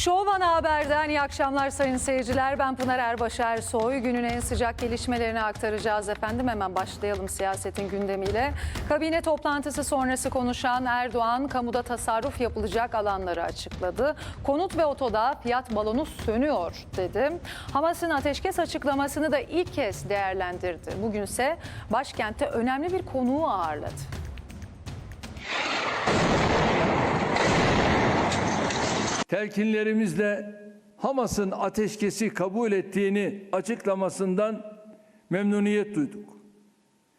Şov Ana Haber'den iyi akşamlar sayın seyirciler. Ben Pınar Erbaş Ersoy. Günün en sıcak gelişmelerini aktaracağız efendim. Hemen başlayalım siyasetin gündemiyle. Kabine toplantısı sonrası konuşan Erdoğan, kamuda tasarruf yapılacak alanları açıkladı. Konut ve otoda fiyat balonu sönüyor dedi. Hamas'ın ateşkes açıklamasını da ilk kez değerlendirdi. Bugünse başkentte önemli bir konuğu ağırladı. Telkinlerimizle Hamas'ın ateşkesi kabul ettiğini açıklamasından memnuniyet duyduk.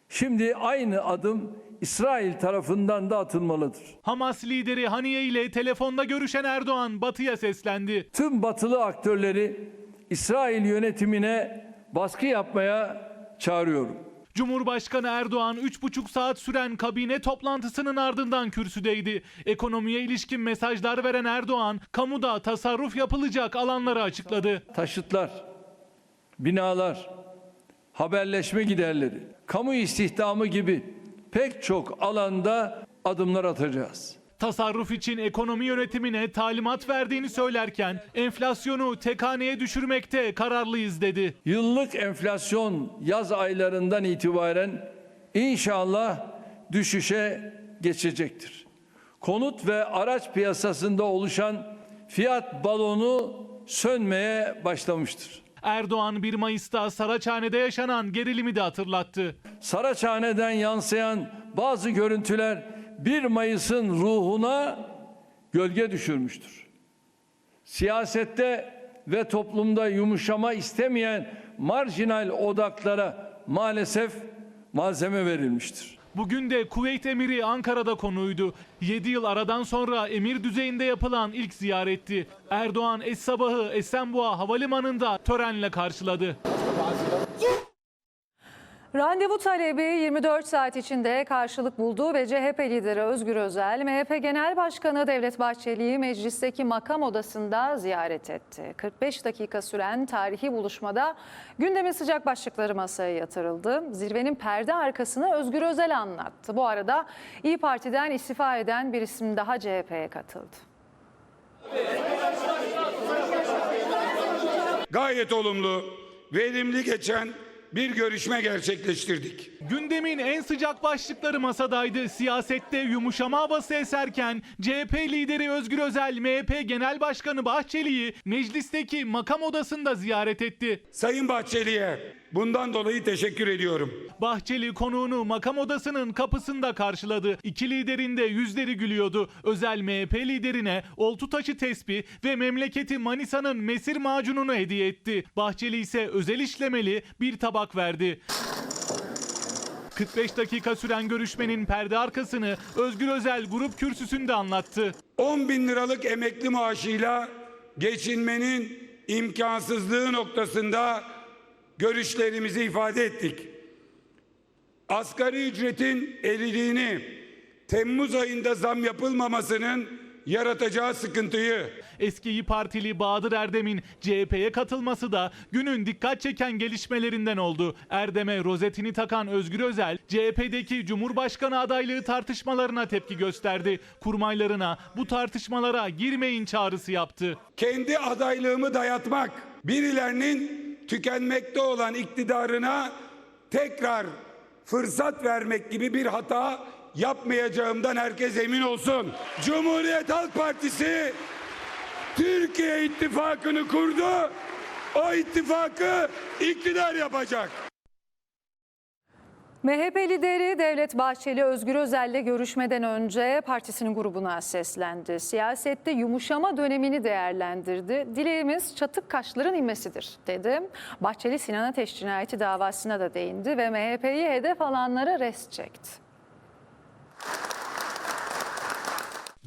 Şimdi aynı adım İsrail tarafından da atılmalıdır. Hamas lideri Haniye ile telefonda görüşen Erdoğan Batı'ya seslendi. Tüm batılı aktörleri İsrail yönetimine baskı yapmaya çağırıyorum. Cumhurbaşkanı Erdoğan 3,5 saat süren kabine toplantısının ardından kürsüdeydi. Ekonomiye ilişkin mesajlar veren Erdoğan, kamuda tasarruf yapılacak alanları açıkladı. Taşıtlar, binalar, haberleşme giderleri, kamu istihdamı gibi pek çok alanda adımlar atacağız. Tasarruf için ekonomi yönetimine talimat verdiğini söylerken enflasyonu tek haneye düşürmekte kararlıyız dedi. Yıllık enflasyon yaz aylarından itibaren inşallah düşüşe geçecektir. Konut ve araç piyasasında oluşan fiyat balonu sönmeye başlamıştır. Erdoğan 1 Mayıs'ta Saraçhane'de yaşanan gerilimi de hatırlattı. Saraçhane'den yansıyan bazı görüntüler 1 Mayıs'ın ruhuna gölge düşürmüştür. Siyasette ve toplumda yumuşama istemeyen marjinal odaklara maalesef malzeme verilmiştir. Bugün de Kuveyt Emiri Ankara'da konuydu. 7 yıl aradan sonra emir düzeyinde yapılan ilk ziyaretti. Erdoğan es sabahı Esenboğa Havalimanı'nda törenle karşıladı. Randevu talebi 24 saat içinde karşılık buldu ve CHP lideri Özgür Özel, MHP Genel Başkanı Devlet Bahçeli'yi meclisteki makam odasında ziyaret etti. 45 dakika süren tarihi buluşmada gündemin sıcak başlıkları masaya yatırıldı. Zirvenin perde arkasını Özgür Özel anlattı. Bu arada İyi Parti'den istifa eden bir isim daha CHP'ye katıldı. gayet olumlu, verimli geçen bir görüşme gerçekleştirdik. Gündemin en sıcak başlıkları masadaydı. Siyasette yumuşama havası eserken CHP lideri Özgür Özel MHP Genel Başkanı Bahçeli'yi meclisteki makam odasında ziyaret etti. Sayın Bahçeli'ye bundan dolayı teşekkür ediyorum. Bahçeli konuğunu makam odasının kapısında karşıladı. İki liderin de yüzleri gülüyordu. Özel MHP liderine oltu taşı tesbih ve memleketi Manisa'nın mesir macununu hediye etti. Bahçeli ise özel işlemeli bir tabak verdi. 45 dakika süren görüşmenin perde arkasını Özgür Özel grup kürsüsünde anlattı. 10 bin liralık emekli maaşıyla geçinmenin imkansızlığı noktasında görüşlerimizi ifade ettik. Asgari ücretin eriliğini, Temmuz ayında zam yapılmamasının yaratacağı sıkıntıyı Eski İYİ Partili Bahadır Erdem'in CHP'ye katılması da günün dikkat çeken gelişmelerinden oldu. Erdem'e rozetini takan Özgür Özel, CHP'deki Cumhurbaşkanı adaylığı tartışmalarına tepki gösterdi. Kurmaylarına bu tartışmalara girmeyin çağrısı yaptı. kendi adaylığımı dayatmak, birilerinin tükenmekte olan iktidarına tekrar fırsat vermek gibi bir hata yapmayacağımdan herkes emin olsun. Cumhuriyet Halk Partisi Türkiye ittifakını kurdu. O ittifakı iktidar yapacak. MHP lideri Devlet Bahçeli Özgür Özel'le görüşmeden önce partisinin grubuna seslendi. Siyasette yumuşama dönemini değerlendirdi. Dileğimiz çatık kaşların inmesidir dedi. Bahçeli Sinan Ateş cinayeti davasına da değindi ve MHP'yi hedef alanlara rest çekti.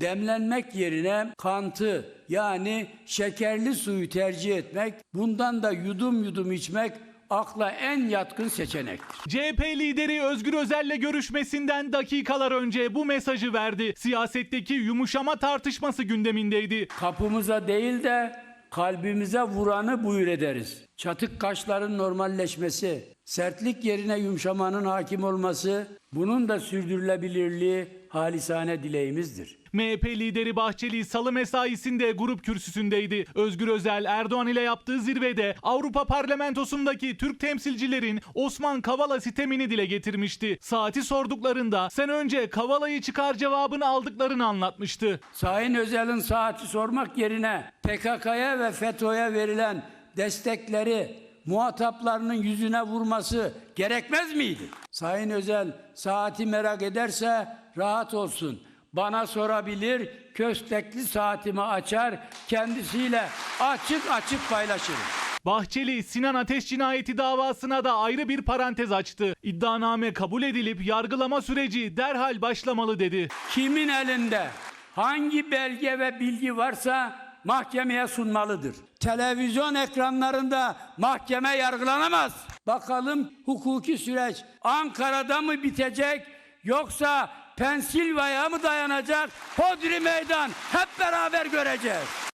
demlenmek yerine kantı yani şekerli suyu tercih etmek, bundan da yudum yudum içmek akla en yatkın seçenektir. CHP lideri Özgür Özel'le görüşmesinden dakikalar önce bu mesajı verdi. Siyasetteki yumuşama tartışması gündemindeydi. Kapımıza değil de kalbimize vuranı buyur ederiz. Çatık kaşların normalleşmesi, sertlik yerine yumuşamanın hakim olması, bunun da sürdürülebilirliği halisane dileğimizdir. MHP lideri Bahçeli salı mesaisinde grup kürsüsündeydi. Özgür Özel Erdoğan ile yaptığı zirvede Avrupa Parlamentosu'ndaki Türk temsilcilerin Osman Kavala sitemini dile getirmişti. Saati sorduklarında sen önce Kavala'yı çıkar cevabını aldıklarını anlatmıştı. Sayın Özel'in saati sormak yerine PKK'ya ve FETÖ'ye verilen destekleri muhataplarının yüzüne vurması gerekmez miydi? Sayın Özel saati merak ederse rahat olsun. Bana sorabilir, köstekli saatimi açar, kendisiyle açık açık paylaşırım. Bahçeli Sinan Ateş cinayeti davasına da ayrı bir parantez açtı. İddianame kabul edilip yargılama süreci derhal başlamalı dedi. Kimin elinde hangi belge ve bilgi varsa mahkemeye sunmalıdır. Televizyon ekranlarında mahkeme yargılanamaz. Bakalım hukuki süreç Ankara'da mı bitecek yoksa Pensilvanya'ya mı dayanacak? Hodri meydan hep beraber göreceğiz.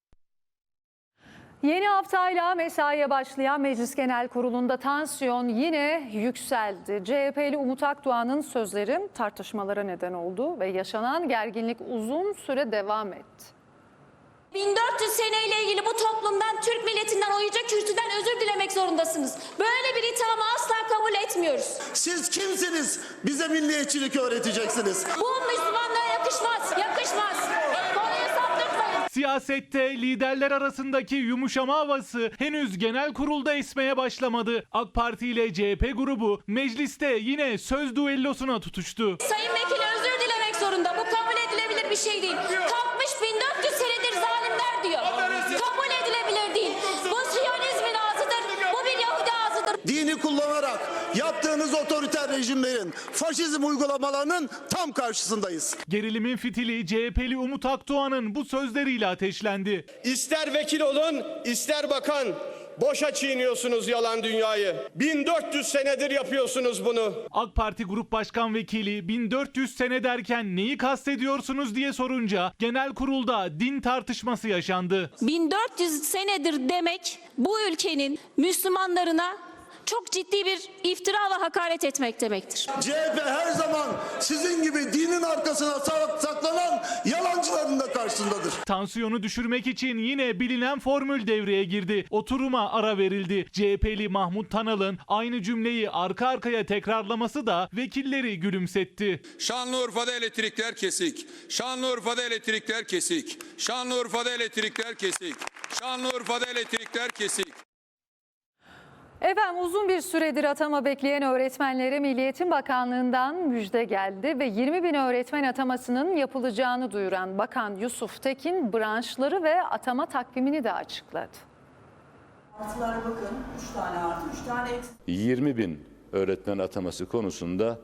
Yeni haftayla mesaiye başlayan Meclis Genel Kurulu'nda tansiyon yine yükseldi. CHP'li Umut Akdoğan'ın sözleri tartışmalara neden oldu ve yaşanan gerginlik uzun süre devam etti. 1400 seneyle ilgili bu toplumdan, Türk milletinden, oyuncu kürsüden özür dilemek zorundasınız. Böyle bir ithamı asla kabul etmiyoruz. Siz kimsiniz? Bize milliyetçilik öğreteceksiniz. Bu Müslümanlara yakışmaz, yakışmaz. Konuyu saptırtmayın. Siyasette liderler arasındaki yumuşama havası henüz genel kurulda esmeye başlamadı. AK Parti ile CHP grubu mecliste yine söz düellosuna tutuştu. Sayın Vekil özür dilemek zorunda. Bu kabul edilebilir bir şey değil. Kalkmış 1400 senedir zalimler diyor. Kabul edilebilir değil. Bu Siyonizmin ağzıdır. Bu bir Yahudi ağzıdır. Dini kullanarak yaptığınız otoriter rejimlerin, faşizm uygulamalarının tam karşısındayız. Gerilimin fitili CHP'li Umut Akdoğan'ın bu sözleriyle ateşlendi. İster vekil olun, ister bakan. Boşa çiğniyorsunuz yalan dünyayı. 1400 senedir yapıyorsunuz bunu. AK Parti Grup Başkan Vekili 1400 sene derken neyi kastediyorsunuz diye sorunca genel kurulda din tartışması yaşandı. 1400 senedir demek bu ülkenin Müslümanlarına çok ciddi bir iftira ve hakaret etmek demektir. CHP her zaman sizin gibi dinin arkasına sa- saklanan yalancıların da karşısındadır. Tansiyonu düşürmek için yine bilinen formül devreye girdi. Oturuma ara verildi. CHP'li Mahmut Tanal'ın aynı cümleyi arka arkaya tekrarlaması da vekilleri gülümsetti. Şanlıurfa'da elektrikler kesik. Şanlıurfa'da elektrikler kesik. Şanlıurfa'da elektrikler kesik. Şanlıurfa'da elektrikler kesik. Efendim uzun bir süredir atama bekleyen öğretmenlere Milli Eğitim Bakanlığı'ndan müjde geldi ve 20 bin öğretmen atamasının yapılacağını duyuran Bakan Yusuf Tekin branşları ve atama takvimini de açıkladı. Artılara bakın 3 tane artı 3 tane eksi. 20 bin öğretmen ataması konusunda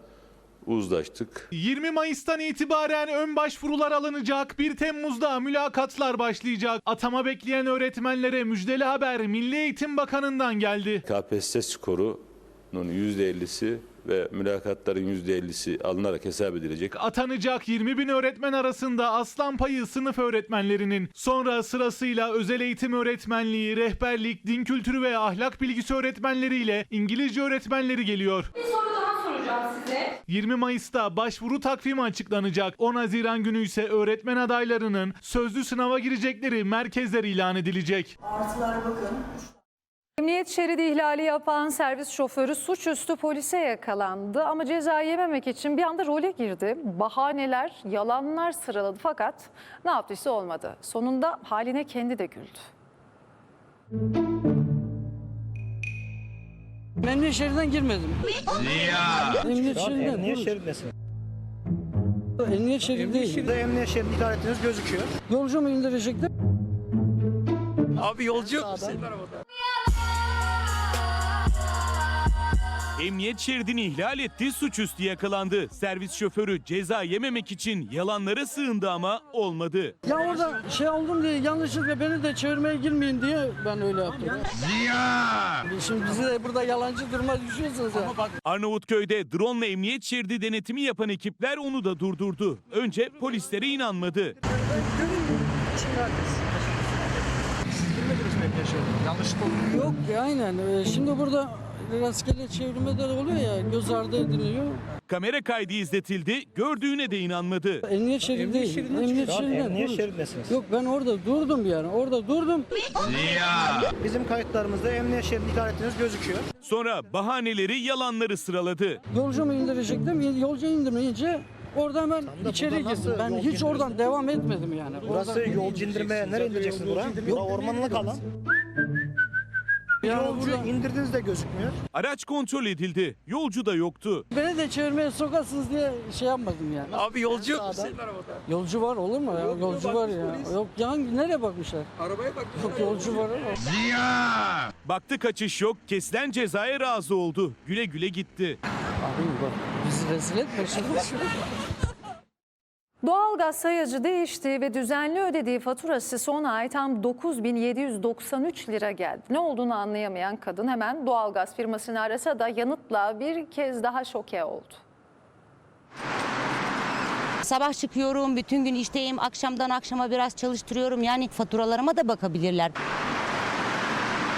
uzlaştık. 20 Mayıs'tan itibaren ön başvurular alınacak. 1 Temmuz'da mülakatlar başlayacak. Atama bekleyen öğretmenlere müjdeli haber Milli Eğitim Bakanı'ndan geldi. KPSS skorunun %50'si ve mülakatların %50'si alınarak hesap edilecek. Atanacak 20 bin öğretmen arasında aslan payı sınıf öğretmenlerinin. Sonra sırasıyla özel eğitim öğretmenliği, rehberlik, din kültürü ve ahlak bilgisi öğretmenleriyle İngilizce öğretmenleri geliyor. Bir soru daha soracağım size. 20 Mayıs'ta başvuru takvimi açıklanacak. 10 Haziran günü ise öğretmen adaylarının sözlü sınava girecekleri merkezler ilan edilecek. Artılara bakın 3 Emniyet şeridi ihlali yapan servis şoförü suçüstü polise yakalandı ama ceza yememek için bir anda role girdi. Bahaneler, yalanlar sıraladı fakat ne yaptıysa olmadı. Sonunda haline kendi de güldü. Emniyet şeridinden girmedim. Emniyet şeridinden. Emniyet şeridinesin. Emniyet şeridi değil. Burada emniyet şeridi işaretiniz gözüküyor. Yolcu mu indirecektim? Abi yolcu yok Emniyet şeridini ihlal etti, suçüstü yakalandı. Servis şoförü ceza yememek için yalanlara sığındı ama olmadı. Ya orada şey oldum diye yanlışlıkla beni de çevirmeye girmeyin diye ben öyle yaptım. Ziya! Şimdi bizi de burada yalancı duruma düşüyorsunuz ya. Arnavutköy'de drone ile emniyet şeridi denetimi yapan ekipler onu da durdurdu. Önce polislere inanmadı. Yanlışlıkla oldu. Yok ya aynen. Ee, Şimdi burada rastgele çevirmeler oluyor ya göz ardı ediliyor. Kamera kaydı izletildi, gördüğüne de inanmadı. Emniyet şeridi değil. Emniyet şeridi. Emniyet Dur. şeridindesiniz. Yok ben orada durdum yani. Orada durdum. Bizim kayıtlarımızda emniyet şeridi ihlal ettiğiniz gözüküyor. Sonra bahaneleri, yalanları sıraladı. Yolcumu indirecektim. Yolcu indirmeyince orada hemen da içeri burada girdim. nasıl Ben yol hiç oradan devam etmedim yani. Burası yolcu indirmeye nereye indireceksiniz buraya? Bura ormanlık alan. Yani Yolcu burada- indirdiğiniz de gözükmüyor. Araç kontrol edildi, yolcu da yoktu. Beni de çevirmeye sokarsınız diye şey yapmadım yani. Abi yolcu yok Yolcu var olur mu ya? Yolcu var ya. Yok hangi nereye bakmışlar? Arabaya bak. Yok yolcu var ama. Baktı kaçış yok, kesilen cezaya razı oldu. Güle güle gitti. Abi bak bizi rezil etme şimdi. Doğalgaz sayacı değişti ve düzenli ödediği faturası son ay tam 9793 lira geldi. Ne olduğunu anlayamayan kadın hemen doğalgaz firmasını arasa da yanıtla bir kez daha şoke oldu. Sabah çıkıyorum, bütün gün işteyim, akşamdan akşama biraz çalıştırıyorum. Yani faturalarıma da bakabilirler.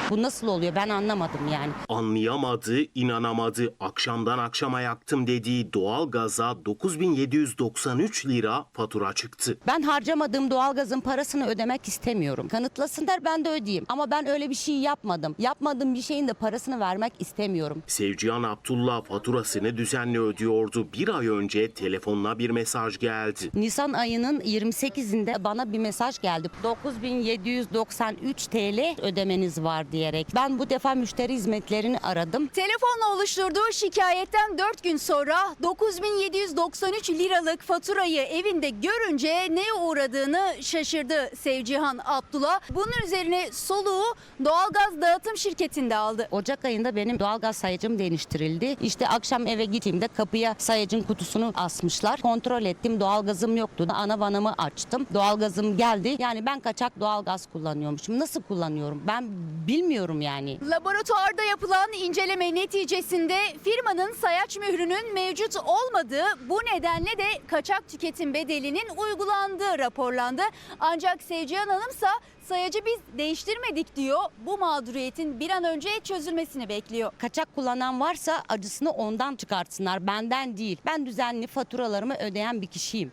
Bu nasıl oluyor ben anlamadım yani. Anlayamadı, inanamadı. Akşamdan akşama yaktım dediği doğalgaza 9793 lira fatura çıktı. Ben harcamadığım doğalgazın parasını ödemek istemiyorum. Kanıtlasınlar ben de ödeyeyim. Ama ben öyle bir şey yapmadım. Yapmadığım bir şeyin de parasını vermek istemiyorum. Sevcihan Abdullah faturasını düzenli ödüyordu. Bir ay önce telefonuna bir mesaj geldi. Nisan ayının 28'inde bana bir mesaj geldi. 9793 TL ödemeniz var diyerek. Ben bu defa müşteri hizmetlerini aradım. Telefonla oluşturduğu şikayetten 4 gün sonra 9793 liralık faturayı evinde görünce neye uğradığını şaşırdı Sevcihan Abdullah. Bunun üzerine soluğu doğalgaz dağıtım şirketinde aldı. Ocak ayında benim doğalgaz sayacım değiştirildi. İşte akşam eve gittiğimde kapıya sayacın kutusunu asmışlar. Kontrol ettim doğalgazım yoktu. Ana vanamı açtım. Doğalgazım geldi. Yani ben kaçak doğalgaz kullanıyormuşum. Nasıl kullanıyorum? Ben bilmiyorum yani. Laboratuvarda yapılan inceleme neticesinde firmanın sayaç mührünün mevcut olmadığı bu nedenle de kaçak tüketim bedelinin uygulandığı raporlandı. Ancak Sevcihan Hanımsa sayacı biz değiştirmedik diyor. Bu mağduriyetin bir an önce çözülmesini bekliyor. Kaçak kullanan varsa acısını ondan çıkartsınlar. Benden değil. Ben düzenli faturalarımı ödeyen bir kişiyim.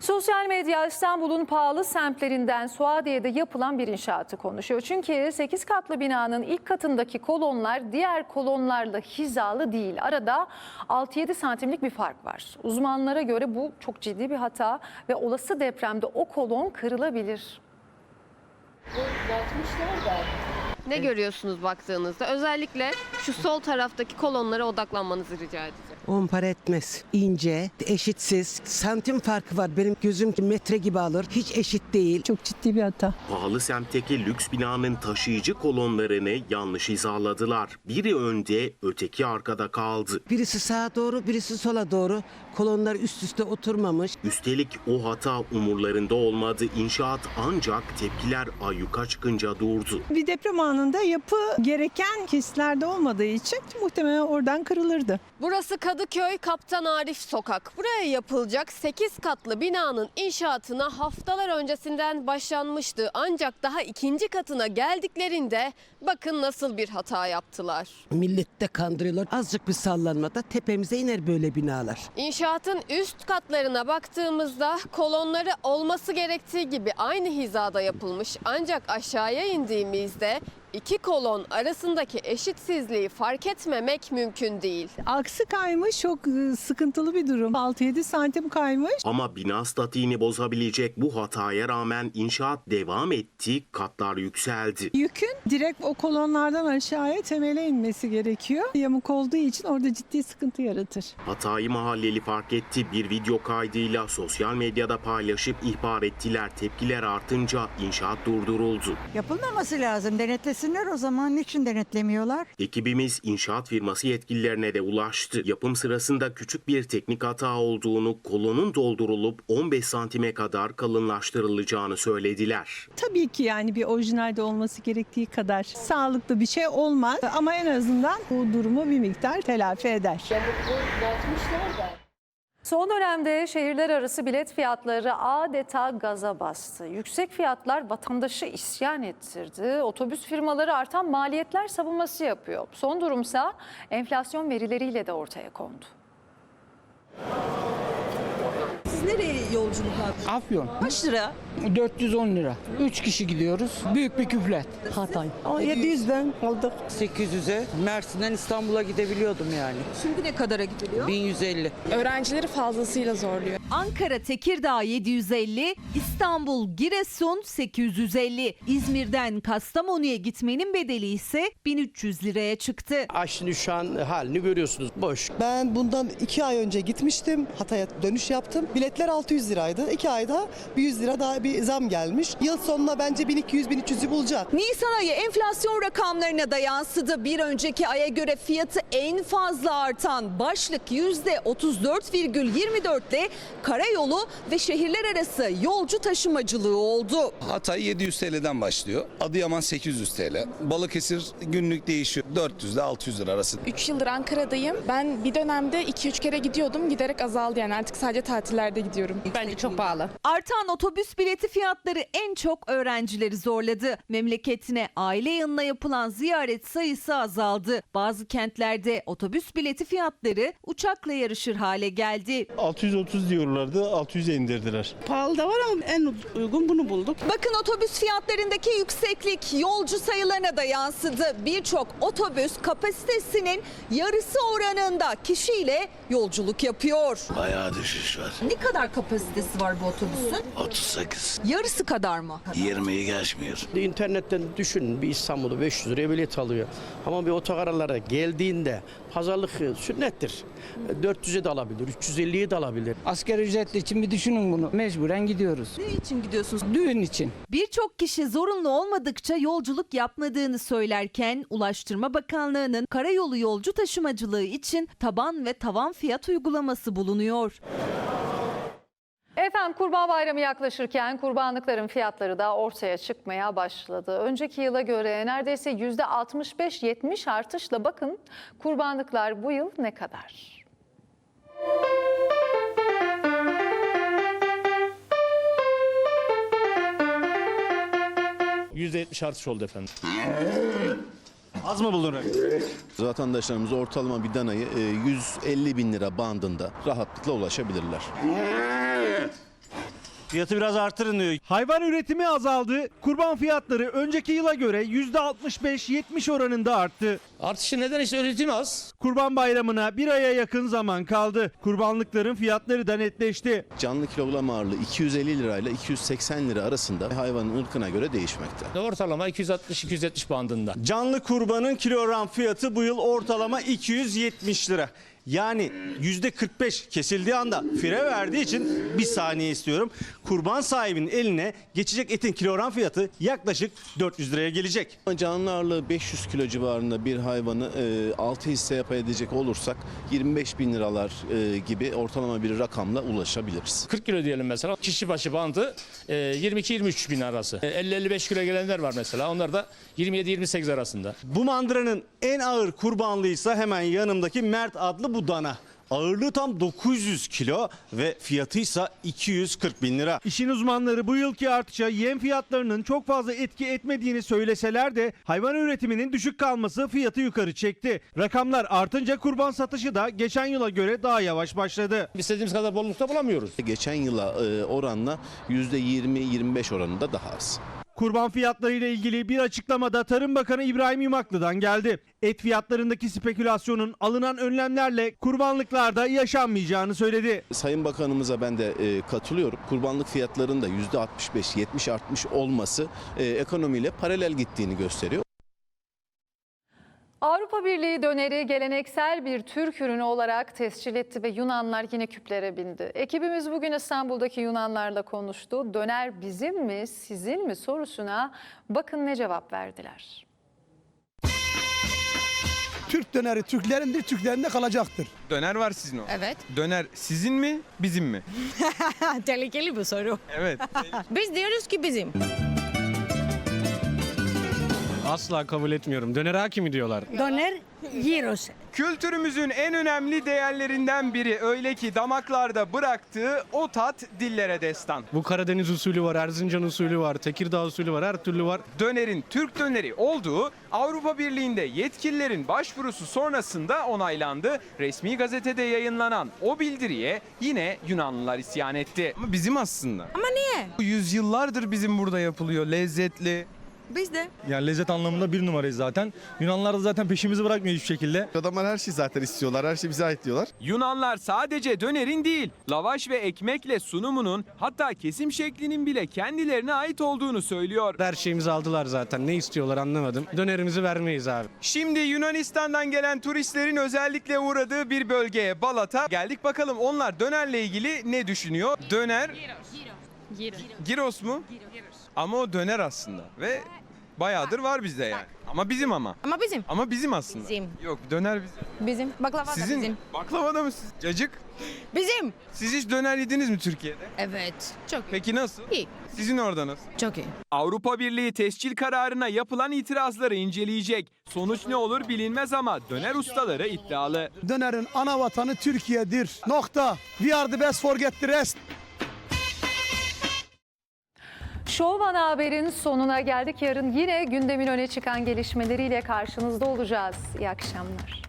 Sosyal medya İstanbul'un pahalı semtlerinden Suadiye'de yapılan bir inşaatı konuşuyor. Çünkü 8 katlı binanın ilk katındaki kolonlar diğer kolonlarla hizalı değil. Arada 6-7 santimlik bir fark var. Uzmanlara göre bu çok ciddi bir hata ve olası depremde o kolon kırılabilir. Ne görüyorsunuz baktığınızda? Özellikle şu sol taraftaki kolonlara odaklanmanızı rica edeceğim. On para etmez. İnce, eşitsiz, santim farkı var. Benim gözüm metre gibi alır. Hiç eşit değil. Çok ciddi bir hata. Pahalı semtteki lüks binanın taşıyıcı kolonlarını yanlış hizaladılar. Biri önde, öteki arkada kaldı. Birisi sağa doğru, birisi sola doğru. Kolonlar üst üste oturmamış. Üstelik o hata umurlarında olmadı. İnşaat ancak tepkiler ayyuka çıkınca durdu. Bir deprem anında yapı gereken keslerde olmadığı için muhtemelen oradan kırılırdı. Burası Kadıköy Kaptan Arif Sokak. Buraya yapılacak 8 katlı binanın inşaatına haftalar öncesinden başlanmıştı. Ancak daha ikinci katına geldiklerinde bakın nasıl bir hata yaptılar. Millet de kandırıyorlar. Azıcık bir sallanmada tepemize iner böyle binalar. İnşaatın üst katlarına baktığımızda kolonları olması gerektiği gibi aynı hizada yapılmış. Ancak aşağıya indiğimizde iki kolon arasındaki eşitsizliği fark etmemek mümkün değil. Aksı kaymış çok e, sıkıntılı bir durum. 6-7 santim kaymış. Ama bina statiğini bozabilecek bu hataya rağmen inşaat devam etti, katlar yükseldi. Yükün direkt o kolonlardan aşağıya temele inmesi gerekiyor. Yamuk olduğu için orada ciddi sıkıntı yaratır. Hatayı mahalleli fark etti. Bir video kaydıyla sosyal medyada paylaşıp ihbar ettiler. Tepkiler artınca inşaat durduruldu. Yapılmaması lazım. Denetlesinler o zaman. Niçin denetlemiyorlar? Ekibimiz inşaat firması yetkililerine de ulaştı. Yapım sırasında küçük bir teknik hata olduğunu, kolonun doldurulup 15 santime kadar kalınlaştırılacağını söylediler. Tabii ki yani bir orijinalde olması gerektiği kadar sağlıklı bir şey olmaz. Ama en azından bu durumu bir miktar telafi eder. Son dönemde şehirler arası bilet fiyatları adeta gaza bastı. Yüksek fiyatlar vatandaşı isyan ettirdi. Otobüs firmaları artan maliyetler savunması yapıyor. Son durumsa enflasyon verileriyle de ortaya kondu. Siz nereye yolculuk yaptınız? Afyon. Kaç lira? 410 lira. 3 kişi gidiyoruz. Büyük bir küflet. Hatay. 700'den aldık. 800'e Mersin'den İstanbul'a gidebiliyordum yani. Şimdi ne kadara gidiliyor? 1150. Öğrencileri fazlasıyla zorluyor. Ankara Tekirdağ 750, İstanbul Giresun 850, İzmir'den Kastamonu'ya gitmenin bedeli ise 1300 liraya çıktı. Aşın şu an halini görüyorsunuz. Boş. Ben bundan 2 ay önce gitmiştim. Hatay'a dönüş yaptım. Biletler 600 liraydı. 2 ayda bir 100 lira daha bir zam gelmiş. Yıl sonuna bence 1200-1300'ü bulacak. Nisan ayı enflasyon rakamlarına da yansıdı. Bir önceki aya göre fiyatı en fazla artan başlık %34,24 ile karayolu ve şehirler arası yolcu taşımacılığı oldu. Hatay 700 TL'den başlıyor. Adıyaman 800 TL. Balıkesir günlük değişiyor. 400 ile 600 lira arası. 3 yıldır Ankara'dayım. Ben bir dönemde 2-3 kere gidiyordum. Giderek azaldı yani artık sadece tatillerde gidiyorum. Bence çok pahalı. Artan otobüs bileti fiyatları en çok öğrencileri zorladı. Memleketine aile yanına yapılan ziyaret sayısı azaldı. Bazı kentlerde otobüs bileti fiyatları uçakla yarışır hale geldi. 630 diyorlardı. 600'e indirdiler. Pahalı da var ama en uygun bunu bulduk. Bakın otobüs fiyatlarındaki yükseklik yolcu sayılarına da yansıdı. Birçok otobüs kapasitesinin yarısı oranında kişiyle yolculuk yapıyor. Bayağı düşüş var. Ne kadar kapasitesi var bu otobüsün? 38. Yarısı kadar mı? 20'yi geçmiyor. İnternetten düşünün bir İstanbul'da 500 liraya bilet alıyor. Ama bir otogarlara geldiğinde pazarlık sünnettir. 400'e de alabilir, 350'ye de alabilir. Asgari ücretli için bir düşünün bunu. Mecburen gidiyoruz. Ne için gidiyorsunuz? Düğün için. Birçok kişi zorunlu olmadıkça yolculuk yapmadığını söylerken Ulaştırma Bakanlığı'nın karayolu yolcu taşımacılığı için taban ve tavan fiyat uygulaması bulunuyor. Efendim Kurban Bayramı yaklaşırken kurbanlıkların fiyatları da ortaya çıkmaya başladı. Önceki yıla göre neredeyse %65-70 artışla bakın kurbanlıklar bu yıl ne kadar? %70 artış oldu efendim. Az mı buldun Vatandaşlarımız ortalama bir danayı e, 150 bin lira bandında rahatlıkla ulaşabilirler. Fiyatı biraz artırın diyor. Hayvan üretimi azaldı. Kurban fiyatları önceki yıla göre %65-70 oranında arttı. Artışı neden işte üretim az. Kurban Bayramı'na bir aya yakın zaman kaldı. Kurbanlıkların fiyatları da netleşti. Canlı kilogram ağırlığı 250 lirayla 280 lira arasında hayvanın ırkına göre değişmekte. Ortalama 260-270 bandında. Canlı kurbanın kilogram fiyatı bu yıl ortalama 270 lira. Yani %45 kesildiği anda fire verdiği için bir saniye istiyorum. Kurban sahibinin eline geçecek etin kilogram fiyatı yaklaşık 400 liraya gelecek. Canlı ağırlığı 500 kilo civarında bir hayvanı 6 hisseye pay edecek olursak 25 bin liralar e, gibi ortalama bir rakamla ulaşabiliriz. 40 kilo diyelim mesela. Kişi başı bandı 22-23 bin arası. 50-55 kilo gelenler var mesela. Onlar da 27-28 arasında. Bu mandıranın en ağır kurbanlıysa hemen yanımdaki Mert adlı bu dana. Ağırlığı tam 900 kilo ve fiyatıysa 240 bin lira. İşin uzmanları bu yılki artışa yem fiyatlarının çok fazla etki etmediğini söyleseler de hayvan üretiminin düşük kalması fiyatı yukarı çekti. Rakamlar artınca kurban satışı da geçen yıla göre daha yavaş başladı. İstediğimiz kadar bollukta bulamıyoruz. Geçen yıla e, oranla %20-25 oranında daha az. Kurban fiyatları ile ilgili bir açıklamada Tarım Bakanı İbrahim Yumaklı'dan geldi. Et fiyatlarındaki spekülasyonun alınan önlemlerle kurbanlıklarda yaşanmayacağını söyledi. Sayın Bakanımıza ben de e, katılıyorum. Kurbanlık fiyatlarının da %65-70 artmış olması e, ekonomiyle paralel gittiğini gösteriyor. Avrupa Birliği döneri geleneksel bir Türk ürünü olarak tescil etti ve Yunanlar yine küplere bindi. Ekibimiz bugün İstanbul'daki Yunanlarla konuştu. Döner bizim mi, sizin mi sorusuna bakın ne cevap verdiler. Türk döneri Türklerindir, Türklerinde kalacaktır. Döner var sizin o. Evet. Döner sizin mi, bizim mi? Tehlikeli bir soru. Evet. Biz diyoruz ki bizim. Asla kabul etmiyorum. Döner hakimi diyorlar. Döner yiyoruz. Kültürümüzün en önemli değerlerinden biri öyle ki damaklarda bıraktığı o tat dillere destan. Bu Karadeniz usulü var, Erzincan usulü var, Tekirdağ usulü var, her türlü var. Dönerin Türk döneri olduğu Avrupa Birliği'nde yetkililerin başvurusu sonrasında onaylandı. Resmi gazetede yayınlanan o bildiriye yine Yunanlılar isyan etti. Ama bizim aslında. Ama niye? Bu yüzyıllardır bizim burada yapılıyor. Lezzetli. Biz de. Yani lezzet anlamında bir numarayız zaten. Yunanlar da zaten peşimizi bırakmıyor hiçbir şekilde. Adamlar her şeyi zaten istiyorlar. Her şey bize ait diyorlar. Yunanlar sadece dönerin değil, lavaş ve ekmekle sunumunun hatta kesim şeklinin bile kendilerine ait olduğunu söylüyor. Her şeyimizi aldılar zaten. Ne istiyorlar anlamadım. Dönerimizi vermeyiz abi. Şimdi Yunanistan'dan gelen turistlerin özellikle uğradığı bir bölgeye Balat'a geldik bakalım onlar dönerle ilgili ne düşünüyor? Döner Giros mu? Ama o döner aslında ve bayağıdır var bizde yani. Ama bizim ama. Ama bizim. Ama bizim aslında. Bizim. Yok döner bizim. Bizim. Baklava Sizin baklava da mı siz? Cacık. Bizim. Siz hiç döner yediniz mi Türkiye'de? Evet. Çok Peki nasıl? İyi. Sizin orada nasıl? Çok iyi. Avrupa Birliği tescil kararına yapılan itirazları inceleyecek. Sonuç ne olur bilinmez ama döner ustaları iddialı. Dönerin ana vatanı Türkiye'dir. Nokta. We are the best forget the rest. Şovman Haber'in sonuna geldik. Yarın yine gündemin öne çıkan gelişmeleriyle karşınızda olacağız. İyi akşamlar.